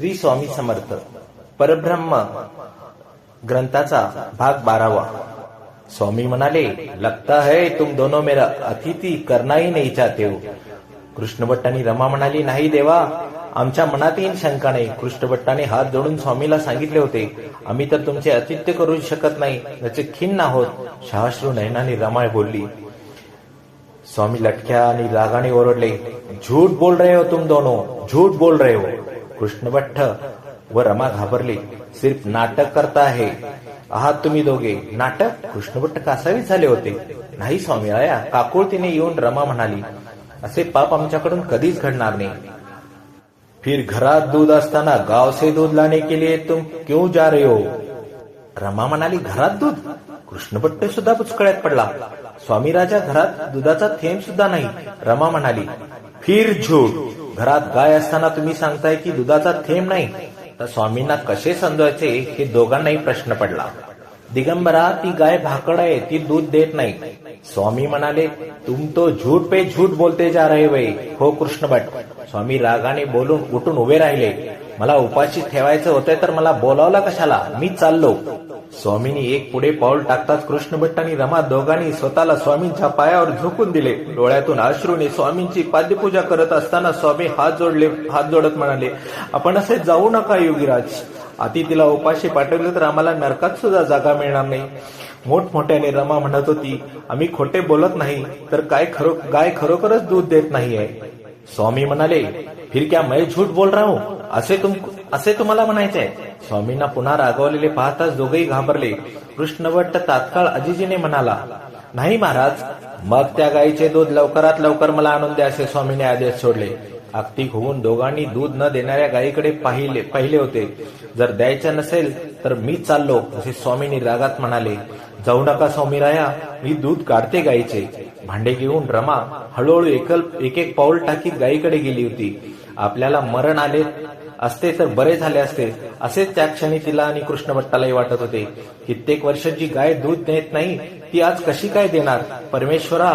श्री स्वामी समर्थ परब्रह्म ग्रंथाचा भाग बारावा. स्वामी म्हणाले लगता है तुम दोनों मेरा अतिथी करना ही नाही चाहते हो. कृष्णभट्ट आणि रमा म्हणाली नाही देवा आमच्या मनातही शंका नाही. कृष्णभट्टाने हात जोडून स्वामीला सांगितले होते आम्ही तर तुमचे अतिथ्य करू शकत नाही त्याचे खिन्न आहोत. शहाश्रू नयनाने रमाळ बोलली. स्वामी लटक्या आणि रागाने ओरडले झूठ बोल रहे हो तुम दोनों झूठ बोल रहे हो. कृष्णभट्ट व रमा घाबरली. सिर्फ नाटक करता आहे. आहात तुम्ही दोघे. नाटक? कृष्णभट्ट कासावीस झाले होते. नाही स्वामी राया काकुळतीने येऊन रमा म्हणाली असे पाप आमच्याकडून कधीच घडणार नाही. फिर घरात दूध असताना गाव से दूध लाने के लिए तुम क्यों जा रहे हो? रमा म्हणाली घरात दूध? कृष्णभट्ट सुद्धा पुचकळ्यात पडला. स्वामी राजा घरात दुधाचा थेंब सुद्धा नाही. रमा म्हणाली फिर झूठ. घरात गाय असताना तुम्ही सांगताय की दुधाचा थेंब नाही. तर स्वामींना कसे समजायचे हे दोघांनाही प्रश्न पडला. दिगंबरा ती गाय भाकड आहे ती दूध देत नाही. स्वामी म्हणाले तुम तो झूठ पे झूठ बोलते जा रहे वय हो कृष्ण भट स्वामी रागाने बोलून उठून उभे राहिले. मला उपाशी ठेवायचं होतंय तर मला बोलावला कशाला? मी चाललो. स्वामींनी एक पुढे पाऊल टाकताच कृष्ण आणि रमा दोघांनी स्वतःला स्वामींच्या पायावर झोकून दिले. डोळ्यातून अश्रूने स्वामींची पाद्यपूजा करत असताना स्वामी हात जोडले हात जोडत म्हणाले आपण असे जाऊ नका योगीराज. अतिथीला उपाशी पाठवले तर आम्हाला नरकात सुद्धा जागा मिळणार नाही. मोठमोठ्याने रमा म्हणत होती आम्ही खोटे बोलत नाही तर काय खरो गाय खरोखरच दूध देत नाहीये. स्वामी म्हणाले फिर क्या मैं झूठ बोल रहा. हूं असे तुम असे तुम्हाला म्हणायचे स्वामींना पुन्हा रागवलेले पाहताच दोघेही घाबरले. कृष्णवट्ट तात्काळ अजिजीने म्हणाला नाही महाराज मग त्या गायीचे दूध लवकरात लवकर मला आणून द्या असे स्वामीने आदेश सोडले. आक्तिक होऊन दोघांनी दूध न देणाऱ्या गायीकडे पाहिले पाहिले होते. जर द्यायचं नसेल तर मी चाललो असे स्वामींनी रागात म्हणाले. जाऊ नका स्वामी राया मी दूध काढते गायीचे भांडे घेऊन रमा हळूहळू एकल एक एक पाऊल टाकीत गायीकडे गेली होती. आपल्याला मरण आले असते तर बरे झाले असते. असेच त्या क्षणी तिला आणि कृष्णभट्टालाही वाटत होते. कित्येक वर्ष जी गाय दूध देत नाही ती आज कशी काय देणार? परमेश्वरा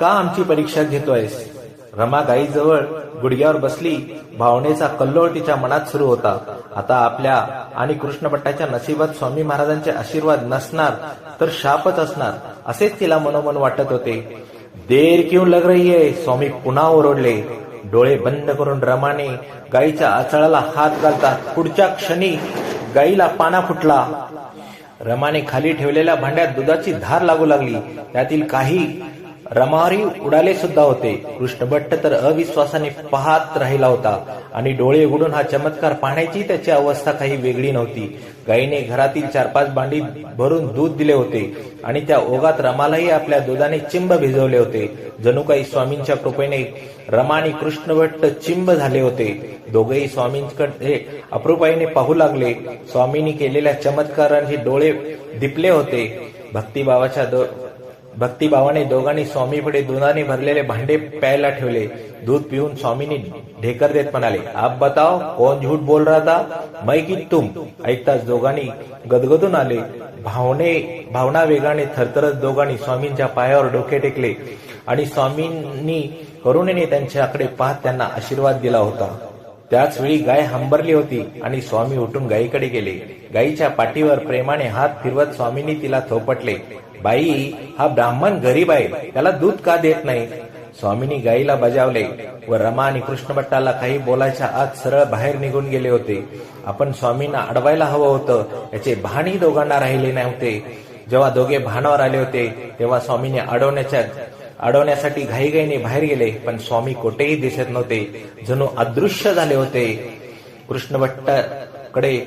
का आमची परीक्षा घेतोयस? रमा गाईजवळ गुडघ्यावर बसली भावनेचा कल्लोळ तिच्या मनात सुरू होता. आता आपल्या आणि कृष्णभट्टाच्या नशिबात स्वामी महाराजांचे आशीर्वाद नसणार तर शापच असणार असेच तिला मनोमन वाटत होते. देर क्यों लग रही है? स्वामी पुन्हा ओरडले. डोळे बंद करून रमाने गाईच्या आचळाला हात घालतात पुढच्या क्षणी गाईला पाना फुटला. रमाने खाली ठेवलेल्या भांड्यात दुधाची धार लागू लागली. त्यातील काही रमारी उडाले सुद्धा होते. कृष्णभट्ट तर अविश्वासाने पाहत राहिला होता आणि डोळे उघडून हा चमत्कार पाहण्याची त्याची अवस्था काही वेगळी नव्हती. गायीने घरातील चार पाच भांडी भरून दूध दिले होते आणि त्या ओघात रमालाही आपल्या दुधाने चिंब भिजवले होते. जणू काही स्वामींच्या कृपेने रमा आणि कृष्णभट्ट चिंब झाले होते. दोघेही स्वामींकडे अप्रुपाईने पाहू लागले. स्वामींनी केलेल्या चमत्कारांचे डोळे दिपले होते. भक्तिभावाच्या भक्तिभावाने दोघांनी स्वामीपुढे दुधाने भरलेले भांडे प्यायला ठेवले. दूध पिऊन स्वामींनी ढेकर देत म्हणाले आप बताओ कोण झूठ बोल रहा था? मैं की तुम? ऐकताच दोघांनी गदगदून आले. भावने भावना वेगाने थरथरत दोघांनी स्वामींच्या पायावर डोके टेकले आणि स्वामींनी करुणेने त्यांच्याकडे पाहत त्यांना आशीर्वाद दिला होता. त्याच वेळी गाय हंबरली होती आणि स्वामी उठून गायीकडे गेले. गायीच्या पाठीवर प्रेमाने हात फिरवत स्वामींनी तिला थोपटले. बाई हा ब्राह्मण गरीब आहे त्याला दूध का देत नाही? स्वामींनी गायीला बजावले. व रमा आणि कृष्णभट्टाला काही बोलायच्या आत सरळ बाहेर निघून गेले होते. आपण स्वामींना अडवायला हवं होतं याचे भानही दोघांना राहिले नव्हते. जेव्हा दोघे भानावर आले होते तेव्हा स्वामीने अडवण्याच्या अडवण्यासाठी घाईघाईने बाहेर गेले पण स्वामी कोठेही दिसत नव्हते. जणू अदृश्य झाले होते. कृष्णभट्टकडे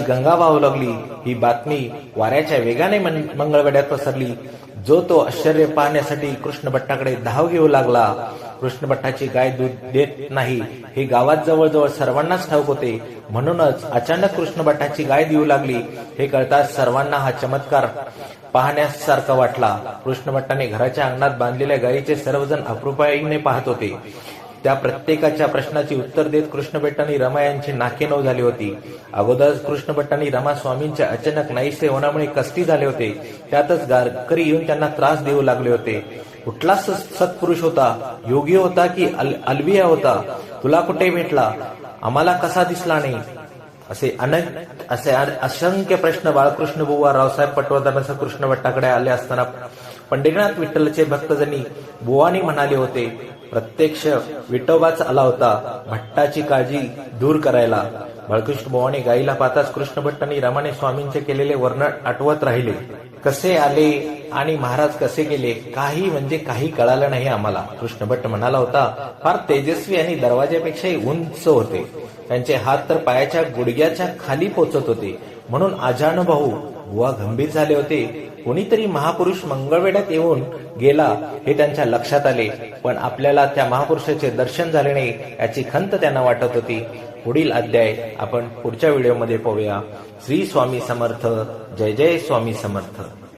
गंगा वाहू लागली. ही बातमी वाऱ्याच्या वेगाने मन- मंगळवेड्यात पसरली. जो तो आश्चर्य पाहण्यासाठी कृष्णभट्टाकडे धाव घेऊ लागला. कृष्णभट्टाची गाय दूध देत नाही. हे गावात जवळजवळ सर्वांनाच ठाऊक होते. म्हणूनच अचानक कृष्णभट्टाची गाय देऊ लागली. हे कळताच सर्वांना हा चमत्कार पाहण्यासारखा वाटला. कृष्णभट्टाने घराच्या अंगणात बांधलेल्या गायीचे सर्वजण अप्रुपाईने पाहत होते. त्या प्रत्येकाच्या प्रश्नाची उत्तर देत कृष्ण भट्ट रमा यांची नाकेनऊ झाली होती. अगोदर कृष्ण भट्ट रमा स्वामींच्या अचानक नाहीसे होण्यामुळे कष्टी झाले होते. त्यातच गारकरी येऊन त्यांना त्रास देऊ लागले होते. कुठला सत्पुरुष होता? योगी होता की अल- अलविया होता? तुला कुठे भेटला? आम्हाला कसा दिसला नाही? असे अनेक असे असंख्य प्रश्न बाळकृष्ण बुवा रावसाहेब पटवर्धनाचा कृष्ण भट्टाकडे आले असताना पंढरीनाथ विठ्ठलचे भक्तजनी बुवानी म्हणाले होते प्रत्यक्ष विठोबाच आला होता भट्टाची काळजी दूर करायला. बाळकृष्ण बुवाने गाईला पाहताच कृष्ण भट्ट आणि रमाने स्वामींचे केलेले वर्णन आठवत राहिले. कसे आले आणि महाराज कसे गेले काही म्हणजे काही कळालं नाही आम्हाला. कृष्ण भट्ट म्हणाला होता फार तेजस्वी आणि दरवाजापेक्षाही उंच होते. त्यांचे हात तर पायाच्या गुडघ्याच्या खाली पोचत होते. म्हणून अजानुभाऊ बुवा गंभीर झाले होते. कोणीतरी महापुरुष मंगळवेड्यात येऊन गेला हे त्यांच्या लक्षात आले. पण आपल्याला त्या महापुरुषाचे दर्शन झाले नाही याची खंत त्यांना वाटत होती. पुढील अध्याय आपण पुढच्या व्हिडिओमध्ये पाहूया. श्री स्वामी समर्थ जय जय स्वामी समर्थ.